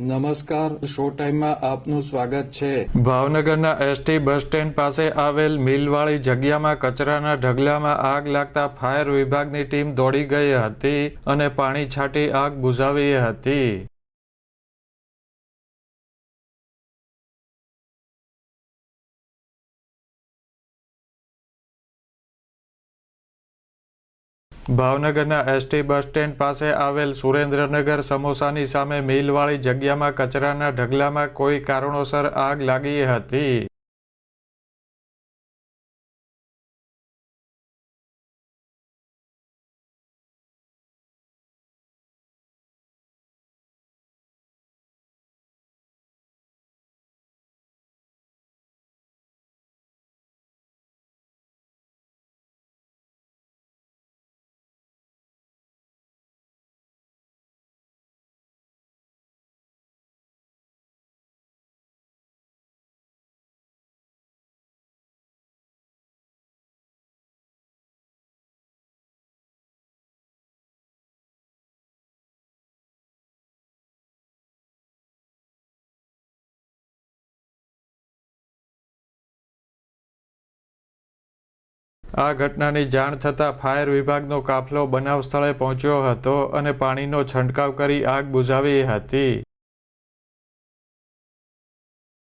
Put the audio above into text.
નમસ્કાર, શો ટાઈમમાં આપનું સ્વાગત છે. ભાવનગરના એસટી બસ સ્ટેન્ડ પાસે આવેલ મિલવાળી જગ્યામાં કચરાના ઢગલામાં આગ લાગતા ફાયર વિભાગની ટીમ દોડી ગઈ હતી અને પાણી છાંટી આગ બુઝાવી હતી. ભાવનગરના એસટી બસ સ્ટેન્ડ પાસે આવેલ સુરેન્દ્રનગર સમોસાની સામે મિલવાળી જગ્યામાં કચરાના ઢગલામાં કોઈ કારણોસર આગ લાગી હતી. આ ઘટનાની જાણ થતાં ફાયર વિભાગનો કાફલો બનાવ સ્થળે પહોંચ્યો હતો અને પાણીનો છંટકાવ કરી આગ બુઝાવી હતી.